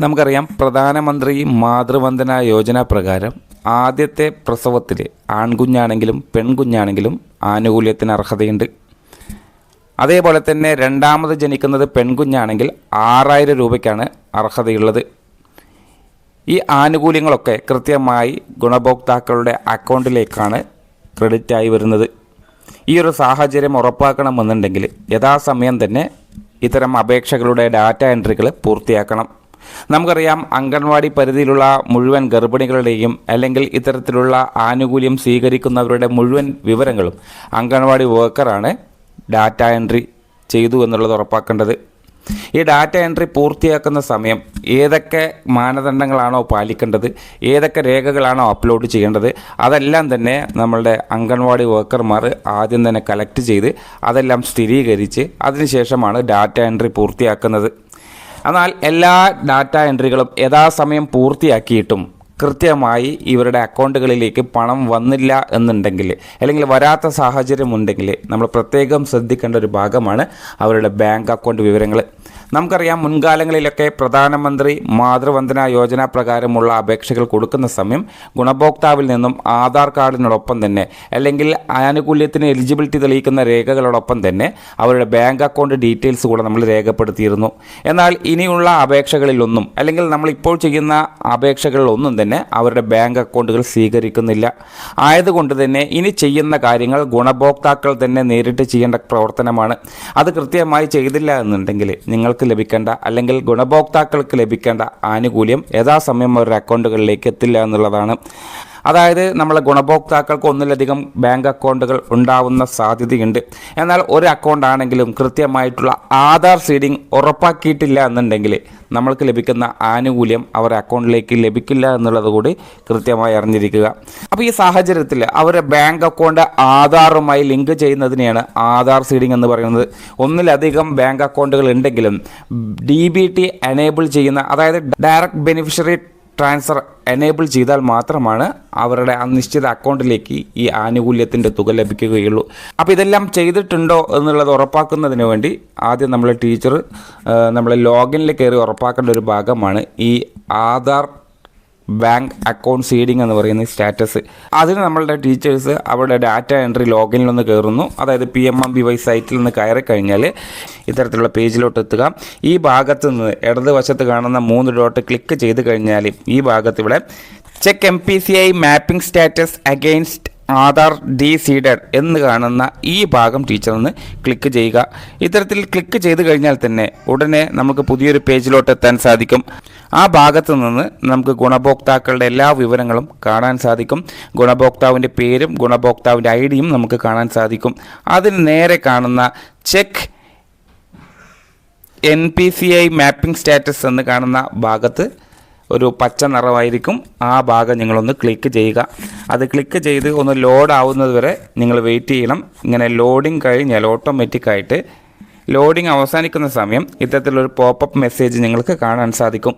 നമുക്കറിയാം പ്രധാനമന്ത്രി മാതൃവന്ദന യോജന പ്രകാരം ആദ്യത്തെ പ്രസവത്തിൽ ആൺകുഞ്ഞാണെങ്കിലും പെൺകുഞ്ഞാണെങ്കിലും ആനുകൂല്യത്തിന് അർഹതയുണ്ട്. അതേപോലെ തന്നെ രണ്ടാമത് ജനിക്കുന്നത് പെൺകുഞ്ഞാണെങ്കിൽ ആറായിരം രൂപയ്ക്കാണ് അർഹതയുള്ളത്. ഈ ആനുകൂല്യങ്ങളൊക്കെ കൃത്യമായി ഗുണഭോക്താക്കളുടെ അക്കൗണ്ടിലേക്കാണ് ക്രെഡിറ്റായി വരുന്നത്. ഈ ഒരു സാഹചര്യം ഉറപ്പാക്കണമെന്നുണ്ടെങ്കിൽ യഥാസമയം തന്നെ ഇത്തരം അപേക്ഷകളുടെ ഡാറ്റ എൻട്രികൾ പൂർത്തിയാക്കണം. നമുക്കറിയാം അംഗൻവാടി പരിധിയിലുള്ള മുഴുവൻ ഗർഭിണികളുടെയും അല്ലെങ്കിൽ ഇത്തരത്തിലുള്ള ആനുകൂല്യം സ്വീകരിക്കുന്നവരുടെ മുഴുവൻ വിവരങ്ങളും അംഗൻവാടി വർക്കറാണ് ഡാറ്റ എൻട്രി ചെയ്തു എന്നുള്ളത് ഉറപ്പാക്കേണ്ടത്. ഈ ഡാറ്റ എൻട്രി പൂർത്തിയാക്കുന്ന സമയം ഏതൊക്കെ മാനദണ്ഡങ്ങളാണോ പാലിക്കേണ്ടത് ഏതൊക്കെ രേഖകളാണോ അപ്ലോഡ് ചെയ്യേണ്ടത് അതെല്ലാം തന്നെ നമ്മളുടെ അംഗൻവാടി വർക്കർമാർ ആദ്യം തന്നെ കളക്ട് ചെയ്ത് അതെല്ലാം സ്ഥിരീകരിച്ച് അതിനുശേഷമാണ് ഡാറ്റ എൻട്രി പൂർത്തിയാക്കുന്നത്. എന്നാൽ എല്ലാ ഡാറ്റ എൻട്രികളും യഥാസമയം പൂർത്തിയാക്കിയിട്ടും കൃത്യമായി ഇവരുടെ അക്കൗണ്ടുകളിലേക്ക് പണം വന്നില്ല എന്നുണ്ടെങ്കിൽ അല്ലെങ്കിൽ വരാത്ത സാഹചര്യമുണ്ടെങ്കിൽ നമ്മൾ പ്രത്യേകം ശ്രദ്ധിക്കേണ്ട ഒരു ഭാഗമാണ് അവരുടെ ബാങ്ക് അക്കൗണ്ട് വിവരങ്ങൾ. നമുക്കറിയാം മുൻകാലങ്ങളിലൊക്കെ പ്രധാനമന്ത്രി മാതൃവന്ദന യോജന പ്രകാരമുള്ള അപേക്ഷകൾ കൊടുക്കുന്ന സമയം ഗുണഭോക്താവിൽ നിന്നും ആധാർ കാർഡിനോടൊപ്പം തന്നെ അല്ലെങ്കിൽ ആനുകൂല്യത്തിന് എലിജിബിലിറ്റി തെളിയിക്കുന്ന രേഖകളോടൊപ്പം തന്നെ അവരുടെ ബാങ്ക് അക്കൗണ്ട് ഡീറ്റെയിൽസ് കൂടെ നമ്മൾ രേഖപ്പെടുത്തിയിരുന്നു. എന്നാൽ ഇനിയുള്ള അപേക്ഷകളിലൊന്നും അല്ലെങ്കിൽ നമ്മൾ ഇപ്പോൾ ചെയ്യുന്ന അപേക്ഷകളിലൊന്നും തന്നെ അവരുടെ ബാങ്ക് അക്കൗണ്ടുകൾ സ്വീകരിക്കുന്നില്ല. ആയതുകൊണ്ട് തന്നെ ഇനി ചെയ്യുന്ന കാര്യങ്ങൾ ഗുണഭോക്താക്കൾ തന്നെ നേരിട്ട് ചെയ്യേണ്ട പ്രവർത്തനമാണ്. അത് കൃത്യമായി ചെയ്തില്ല എന്നുണ്ടെങ്കിൽ നിങ്ങൾക്ക് ലഭിക്കേണ്ട അല്ലെങ്കിൽ ഗുണഭോക്താക്കൾക്ക് ലഭിക്കേണ്ട ആനുകൂല്യം യഥാസമയം അവരുടെ അക്കൗണ്ടുകളിലേക്ക് എത്തില്ല എന്നുള്ളതാണ്. അതായത് നമ്മളെ ഗുണഭോക്താക്കൾക്ക് ഒന്നിലധികം ബാങ്ക് അക്കൗണ്ടുകൾ ഉണ്ടാവുന്ന സാധ്യതയുണ്ട്. എന്നാൽ ഒരു അക്കൗണ്ട് ആണെങ്കിലും കൃത്യമായിട്ടുള്ള ആധാർ സീഡിംഗ് ഉറപ്പാക്കിയിട്ടില്ല എന്നുണ്ടെങ്കിൽ നമ്മൾക്ക് ലഭിക്കുന്ന ആനുകൂല്യം അവരുടെ അക്കൗണ്ടിലേക്ക് ലഭിക്കില്ല എന്നുള്ളത് കൂടി കൃത്യമായി അറിഞ്ഞിരിക്കുക. അപ്പോൾ ഈ സാഹചര്യത്തിൽ അവരുടെ ബാങ്ക് അക്കൗണ്ട് ആധാറുമായി ലിങ്ക് ചെയ്യുന്നതിനെയാണ് ആധാർ സീഡിംഗ് എന്ന് പറയുന്നത്. ഒന്നിലധികം ബാങ്ക് അക്കൗണ്ടുകൾ ഉണ്ടെങ്കിലും ഡി ബി ടി എനേബിൾ ചെയ്യുന്ന അതായത് ഡയറക്റ്റ് ബെനിഫിഷ്യറി ട്രാൻസ്ഫർ എനേബിൾ ചെയ്താൽ മാത്രമാണ് അവരുടെ നിശ്ചിത അക്കൗണ്ടിലേക്ക് ഈ ആനുകൂല്യത്തിന്റെ തുക ലഭിക്കുകയുള്ളൂ. അപ്പോൾ ഇതെല്ലാം ചെയ്തിട്ടുണ്ടോ എന്നുള്ളത് ഉറപ്പാക്കുന്നതിന് വേണ്ടി ആദ്യം നമ്മൾ ടീച്ചർ നമ്മളെ ലോഗിനിൽ കയറി ഉറപ്പാക്കേണ്ട ഒരു ഭാഗമാണ് ഈ ആധാർ ബാങ്ക് അക്കൗണ്ട് സീഡിംഗ് എന്ന് പറയുന്ന സ്റ്റാറ്റസ്. അതിന് നമ്മളുടെ ടീച്ചേഴ്സ് അവരുടെ ഡാറ്റ എൻട്രി ലോഗിനിൽ ഒന്ന് കയറുന്നു. അതായത് P M M B Y സൈറ്റിൽ നിന്ന് കയറി കഴിഞ്ഞാൽ ഇത്തരത്തിലുള്ള പേജിലോട്ട് എത്തുക. ഈ ഭാഗത്ത് നിന്ന് ഇടതുവശത്ത് കാണുന്ന മൂന്ന് ഡോട്ട് ക്ലിക്ക് ചെയ്ത് കഴിഞ്ഞാൽ ഈ ഭാഗത്ത് ഇവിടെ check M P C I mapping status against Aadhaar deseeded എന്ന് കാണുന്ന ഈ ഭാഗം ടീച്ചർ ഒന്ന് ക്ലിക്ക് ചെയ്യുക. ഇത്തരത്തിൽ ക്ലിക്ക് ചെയ്ത് കഴിഞ്ഞാൽ തന്നെ ഉടനെ നമുക്ക് പുതിയൊരു പേജിലോട്ട് എത്താൻ സാധിക്കും. ആ ഭാഗത്ത് നിന്ന് നമുക്ക് ഗുണഭോക്താക്കളുടെ എല്ലാ വിവരങ്ങളും കാണാൻ സാധിക്കും. ഗുണഭോക്താവിന്റെ പേരും ഗുണഭോക്താവിന്റെ ഐ ഡിയും നമുക്ക് കാണാൻ സാധിക്കും. അതിന് നേരെ കാണുന്ന check N P C I mapping status എന്ന് കാണുന്ന ഭാഗത്ത് ഒരു പച്ച നിറമായിരിക്കും. ആ ഭാഗം നിങ്ങളൊന്ന് ക്ലിക്ക് ചെയ്യുക. അത് ക്ലിക്ക് ചെയ്ത് ഒന്ന് ലോഡ് ആവുന്നത് വരെ നിങ്ങൾ വെയിറ്റ് ചെയ്യണം. ഇങ്ങനെ ലോഡിങ് കഴിഞ്ഞാൽ ഓട്ടോമാറ്റിക്കായിട്ട് ലോഡിംഗ് അവസാനിക്കുന്ന സമയം ഇത്തരത്തിലൊരു പോപ്പപ്പ് മെസ്സേജ് നിങ്ങൾക്ക് കാണാൻ സാധിക്കും.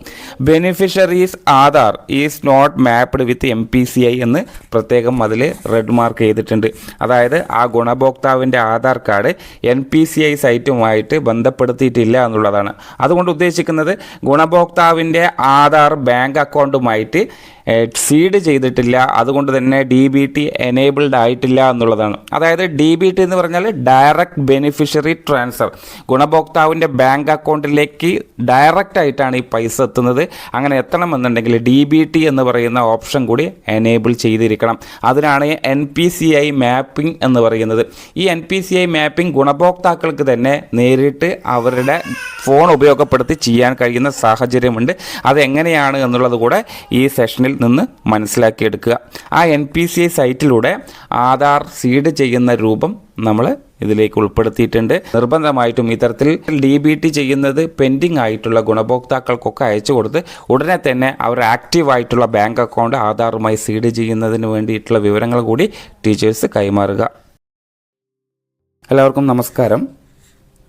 Beneficiaries Aadhaar is not mapped with M P C I എന്ന് പ്രത്യേകം അതിൽ റെഡ് മാർക്ക് ചെയ്തിട്ടുണ്ട്. അതായത് ആ ഗുണഭോക്താവിന്റെ Aadhaar card N P C I സൈറ്റുമായിട്ട് ബന്ധപ്പെടുത്തിയിട്ടില്ല എന്നുള്ളതാണ്. അതുകൊണ്ട് ഉദ്ദേശിക്കുന്നത് ഗുണഭോക്താവിന്റെ ആധാർ ബാങ്ക് അക്കൗണ്ടുമായിട്ട് സീഡ് ചെയ്തിട്ടില്ല. അതുകൊണ്ട് തന്നെ ഡി ബി ടി എനേബിൾഡ് ആയിട്ടില്ല എന്നുള്ളതാണ്. അതായത് ഡി ബി ടി എന്ന് പറഞ്ഞാൽ ഡയറക്റ്റ് ബെനിഫിഷ്യറി ട്രാൻസ്ഫർ ഗുണഭോക്താവിന്റെ ബാങ്ക് അക്കൗണ്ടിലേക്ക് ഡയറക്റ്റ് ആയിട്ടാണ് ഈ പൈസ എത്തുന്നത്. അങ്ങനെ എത്തണമെന്നുണ്ടെങ്കിൽ ഡി ബി ടി എന്ന് പറയുന്ന ഓപ്ഷൻ കൂടി എനേബിൾ ചെയ്തിരിക്കണം. അതിനാണ് N P C I mapping എന്ന് പറയുന്നത്. ഈ N P C I mapping ഗുണഭോക്താക്കൾക്ക് തന്നെ നേരിട്ട് അവരുടെ ഫോൺ ഉപയോഗപ്പെടുത്തി ചെയ്യാൻ കഴിയുന്ന സാഹചര്യമുണ്ട്. അതെങ്ങനെയാണ് എന്നുള്ളത് കൂടെ ഈ സെഷനിൽ നിന്ന് മനസ്സിലാക്കിയെടുക്കുക. ആ എൻ പി സി ഐ സൈറ്റിലൂടെ ആധാർ സീഡ് ചെയ്യുന്ന രൂപം നമ്മൾ ഇതിലേക്ക് ഉൾപ്പെടുത്തിയിട്ടുണ്ട്. നിർബന്ധമായിട്ടും ഇത്തരത്തിൽ ഡി ബി ടി ചെയ്യുന്നത് പെൻഡിങ് ആയിട്ടുള്ള ഗുണഭോക്താക്കൾക്കൊക്കെ അയച്ചു കൊടുത്ത് ഉടനെ തന്നെ അവർ ആക്റ്റീവായിട്ടുള്ള ബാങ്ക് അക്കൗണ്ട് ആധാറുമായി സീഡ് ചെയ്യുന്നതിന് വേണ്ടിയിട്ടുള്ള വിവരങ്ങൾ കൂടി ടീച്ചേഴ്സ് കൈമാറുക. എല്ലാവർക്കും നമസ്കാരം.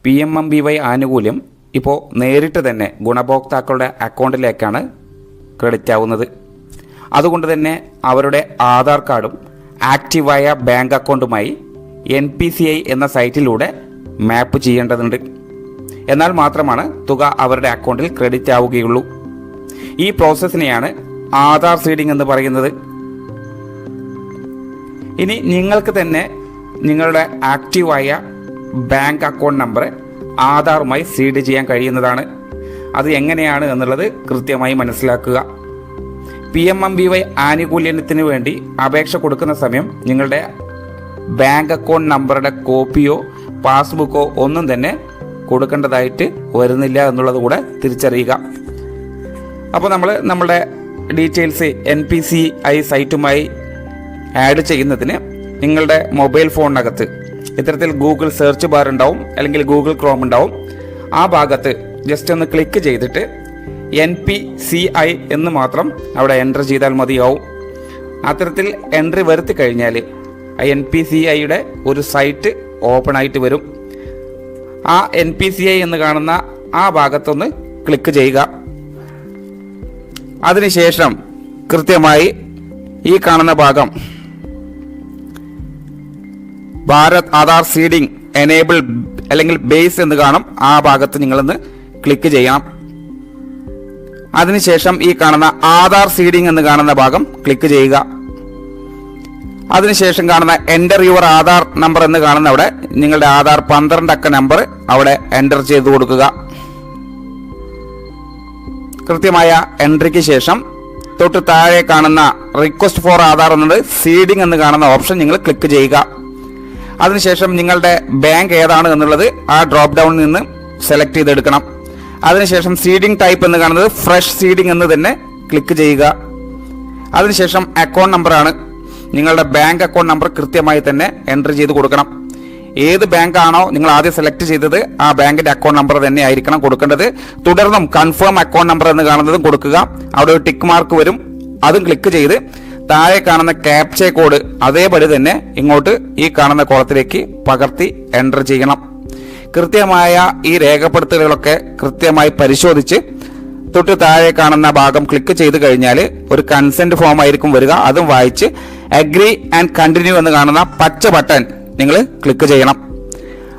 P M M B Y ആനുകൂല്യം ഇപ്പോൾ നേരിട്ട് തന്നെ ഗുണഭോക്താക്കളുടെ അക്കൗണ്ടിലേക്കാണ് ക്രെഡിറ്റ് ആവുന്നത്. അതുകൊണ്ട് തന്നെ അവരുടെ ആധാർ കാർഡും ആക്റ്റീവായ ബാങ്ക് അക്കൗണ്ടുമായി എൻ പി സി ഐ എന്ന സൈറ്റിലൂടെ മാപ്പ് ചെയ്യേണ്ടതുണ്ട്. എന്നാൽ മാത്രമാണ് തുക അവരുടെ അക്കൗണ്ടിൽ ക്രെഡിറ്റ് ആവുകയുള്ളൂ. ഈ പ്രോസസ്സിനെയാണ് ആധാർ സീഡിംഗ് എന്ന് പറയുന്നത്. ഇനി നിങ്ങൾക്ക് തന്നെ നിങ്ങളുടെ ആക്റ്റീവായ ബാങ്ക് അക്കൗണ്ട് നമ്പർ ആധാറുമായി സീഡ് ചെയ്യാൻ കഴിയുന്നതാണ്. അത് എങ്ങനെയാണ് എന്നുള്ളത് കൃത്യമായി മനസ്സിലാക്കുക. P M M B Y ആനുകൂല്യത്തിന് വേണ്ടി അപേക്ഷ കൊടുക്കുന്ന സമയം നിങ്ങളുടെ ബാങ്ക് അക്കൗണ്ട് നമ്പറുടെ കോപ്പിയോ പാസ്ബുക്കോ ഒന്നും തന്നെ കൊടുക്കേണ്ടതായിട്ട് വരുന്നില്ല എന്നുള്ളത് കൂടെ തിരിച്ചറിയുക. അപ്പോൾ നമ്മൾ നമ്മുടെ details N P C I സൈറ്റുമായി add ചെയ്യുന്നതിന് നിങ്ങളുടെ മൊബൈൽ ഫോണിനകത്ത് ഇത്തരത്തിൽ ഗൂഗിൾ സെർച്ച് ബാർ ഉണ്ടാവും അല്ലെങ്കിൽ ഗൂഗിൾ ക്രോം ഉണ്ടാവും. ആ ഭാഗത്ത് ജസ്റ്റ് ഒന്ന് ക്ലിക്ക് ചെയ്തിട്ട് എൻ പി സി ഐ എന്ന് മാത്രം അവിടെ എന്റർ ചെയ്താൽ മതിയാവും. അത്തരത്തിൽ എൻട്രി വരുത്തി കഴിഞ്ഞാൽ എൻ പി സി ഐയുടെ ഒരു സൈറ്റ് ഓപ്പൺ ആയിട്ട് വരും. ആ എൻ പി സി ഐ എന്ന് കാണുന്ന ആ ഭാഗത്തൊന്ന് ക്ലിക്ക് ചെയ്യുക. അതിനുശേഷം കൃത്യമായി ഈ കാണുന്ന ഭാഗം ഭാരത് ആധാർ സീഡിംഗ് എനേബിൾ അല്ലെങ്കിൽ ബേസ് എന്ന് കാണും. ആ ഭാഗത്ത് നിങ്ങളൊന്ന് ക്ലിക്ക് ചെയ്യണം. അതിനുശേഷം ഈ കാണുന്ന ആധാർ സീഡിംഗ് എന്ന് കാണുന്ന ഭാഗം ക്ലിക്ക് ചെയ്യുക. അതിനുശേഷം കാണുന്ന എന്റർ യുവർ ആധാർ നമ്പർ എന്ന് കാണുന്ന അവിടെ നിങ്ങളുടെ ആധാർ പന്ത്രണ്ട് അക്ക നമ്പർ അവിടെ എന്റർ ചെയ്ത് കൊടുക്കുക. കൃത്യമായ എൻട്രിക്ക് ശേഷം തൊട്ട് താഴെ കാണുന്ന റിക്വസ്റ്റ് ഫോർ ആധാർ എന്നുള്ളത് സീഡിംഗ് എന്ന് കാണുന്ന ഓപ്ഷൻ നിങ്ങൾ ക്ലിക്ക് ചെയ്യുക. അതിനുശേഷം നിങ്ങളുടെ ബാങ്ക് ഏതാണ് എന്നുള്ളത് ആ ഡ്രോപ്പ് ഡൗണിൽ നിന്ന് സെലക്ട് ചെയ്തെടുക്കണം. അതിനുശേഷം സീഡിംഗ് ടൈപ്പ് എന്ന് കാണുന്നത് ഫ്രഷ് സീഡിംഗ് എന്ന് തന്നെ ക്ലിക്ക് ചെയ്യുക. അതിനുശേഷം അക്കൗണ്ട് നമ്പറാണ് നിങ്ങളുടെ ബാങ്ക് അക്കൗണ്ട് നമ്പർ കൃത്യമായി തന്നെ എൻട്രി ചെയ്ത് കൊടുക്കണം. ഏത് ബാങ്കാണോ നിങ്ങൾ ആദ്യം സെലക്ട് ചെയ്തത് ആ ബാങ്കിന്റെ അക്കൗണ്ട് നമ്പർ തന്നെ ആയിരിക്കണം കൊടുക്കേണ്ടത്. തുടർന്നും കൺഫേം അക്കൗണ്ട് നമ്പർ എന്ന് കാണുന്നതും കൊടുക്കുക. അവിടെ ഒരു ടിക്ക് മാർക്ക് വരും. അതും ക്ലിക്ക് ചെയ്ത് താഴെ കാണുന്ന ക്യാപ്ചെ കോഡ് അതേപടി തന്നെ ഇങ്ങോട്ട് ഈ കാണുന്ന കോളത്തിലേക്ക് പകർത്തി എന്റർ ചെയ്യണം. കൃത്യമായ ഈ രേഖപ്പെടുത്തലുകളൊക്കെ കൃത്യമായി പരിശോധിച്ച് തൊട്ട് താഴെ കാണുന്ന ഭാഗം ക്ലിക്ക് ചെയ്ത് കഴിഞ്ഞാൽ ഒരു കൺസെന്റ് ഫോം ആയിരിക്കും വരിക. അതും വായിച്ച് അഗ്രി ആൻഡ് കണ്ടിന്യൂ എന്ന് കാണുന്ന പച്ച ബട്ടൺ നിങ്ങൾ ക്ലിക്ക് ചെയ്യണം.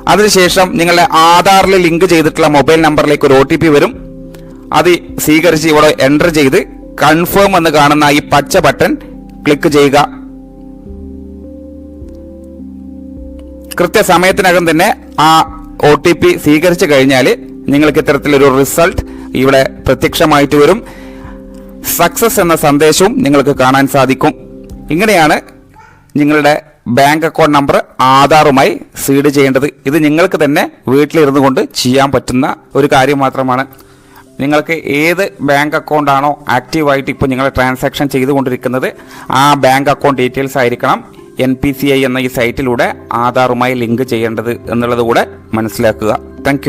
അതിനുശേഷം നിങ്ങളുടെ ആധാറിൽ ലിങ്ക് ചെയ്തിട്ടുള്ള മൊബൈൽ നമ്പറിലേക്ക് ഒരു ഒ ടി പി വരും. അത് സ്വീകരിച്ച് ഇവിടെ എന്റർ ചെയ്ത് കൺഫേം എന്ന് കാണുന്ന ഈ പച്ച ബട്ടൺ ക്ലിക്ക് ചെയ്യുക. കൃത്യസമയത്തിനകം തന്നെ ആ ഒ ടി പി സ്വീകരിച്ചു കഴിഞ്ഞാൽ നിങ്ങൾക്ക് ഇത്തരത്തിലൊരു റിസൾട്ട് ഇവിടെ പ്രത്യക്ഷമായിട്ട് വരും. സക്സസ് എന്ന സന്ദേശവും നിങ്ങൾക്ക് കാണാൻ സാധിക്കും. ഇങ്ങനെയാണ് നിങ്ങളുടെ ബാങ്ക് അക്കൗണ്ട് നമ്പർ ആധാറുമായി സീഡ് ചെയ്യേണ്ടത്. ഇത് നിങ്ങൾക്ക് തന്നെ വീട്ടിലിരുന്നു കൊണ്ട് ചെയ്യാൻ പറ്റുന്ന ഒരു കാര്യം മാത്രമാണ്. നിങ്ങൾക്ക് ഏത് ബാങ്ക് അക്കൗണ്ടാണോ ആക്റ്റീവായിട്ട് ഇപ്പോൾ നിങ്ങൾ ട്രാൻസാക്ഷൻ ചെയ്തുകൊണ്ടിരിക്കുന്നത് ആ ബാങ്ക് അക്കൗണ്ട് ഡീറ്റെയിൽസ് ആയിരിക്കണം എൻ പി സി ഐ എന്ന ഈ സൈറ്റിലൂടെ ആധാറുമായി ലിങ്ക് ചെയ്യേണ്ടത് എന്നുള്ളത് കൂടെ മനസ്സിലാക്കുക. താങ്ക്